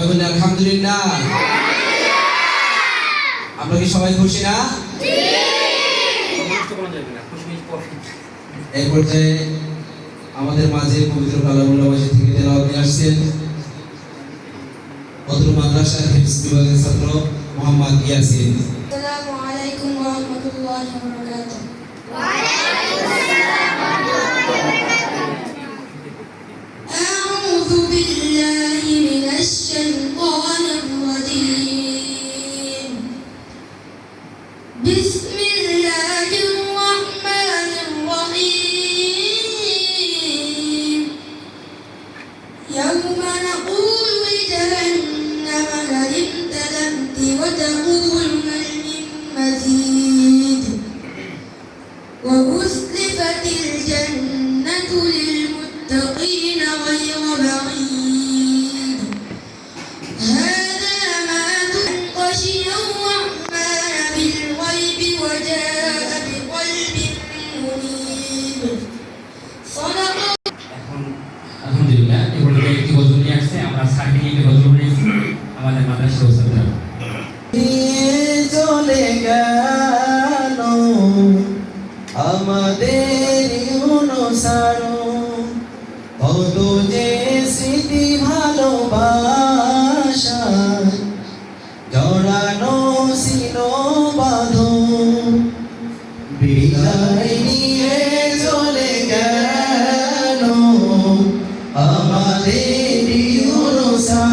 আলহামদুলিল্লাহ। আমরা কি সবাই খুশি না? এই পর্যায়ে আমাদের মাঝে পবিত্র কালামুল্লাহ মসজিদ থেকে তেলাওয়াত নিয়ে আসছেন অত্র মাদ্রাসার বিভাগের ছাত্র মোহাম্মদ ইয়াসিন। ওয়া রাহমাতুল্লাহি ওয়া বারাকাতুহু। ওয়া আলাইকুম আসসালাম ওয়া রাহমাতুল্লাহি ওয়া বারাকাতুহু। يوم نقول لجهنم هل امتلأت وتقول من من مزيد وأزلفت الجنة للمتقين غير بعيد একটি গজল নিয়েছি আমাদের মাদ্রাসা উস্তাদরা চলে গেল, আমাদের অনুসারো কত যে স্মৃতি ভালোবাসা, জড়ানো ছিল বাঁধন। বিদায় নিয়ে চলে গেল, আমাদের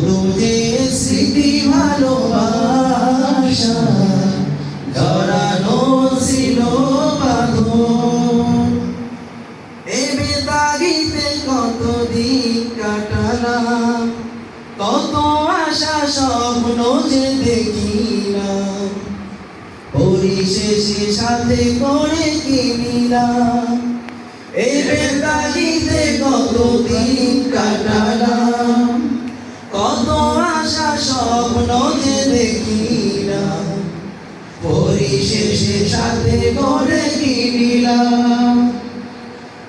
কত যে স্মৃতি ভালোবাসা জড়ানো ছিল বাঁধন এ বেতাগিতে কতদিন কাটালাম, কত আশা স্বপ্ন যে দেখিলাম। পরিশেষে সাথে করে কিনিলাম এই বেতাগিতে কতদিন কাটালাম কত আশা স্বপ্ন যে দেখিলাম পরিশেষে সাথে করে কিনিলাম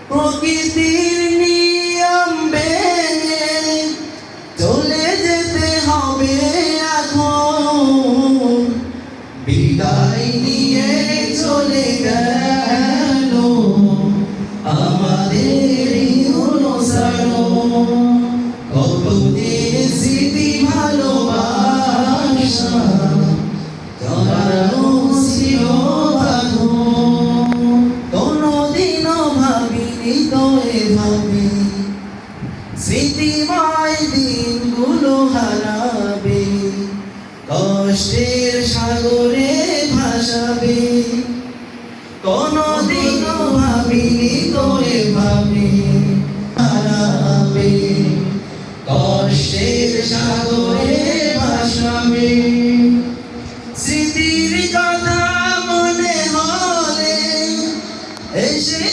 প্রকৃতির নিয়ম বেড়ে চলে যেতে হবে এখন। বিদায় নিয়ে চলে গেল আমাদের স্মৃতিময় দিনগুলো হারাবে, কষ্টের সাগরে ভাসাবে। কোনোদিনও ভাবিনি তো এভাবে হারাবে, কষ্টের সাগরে ভাসাবে। স্মৃতির কথা মনে হলে, এসে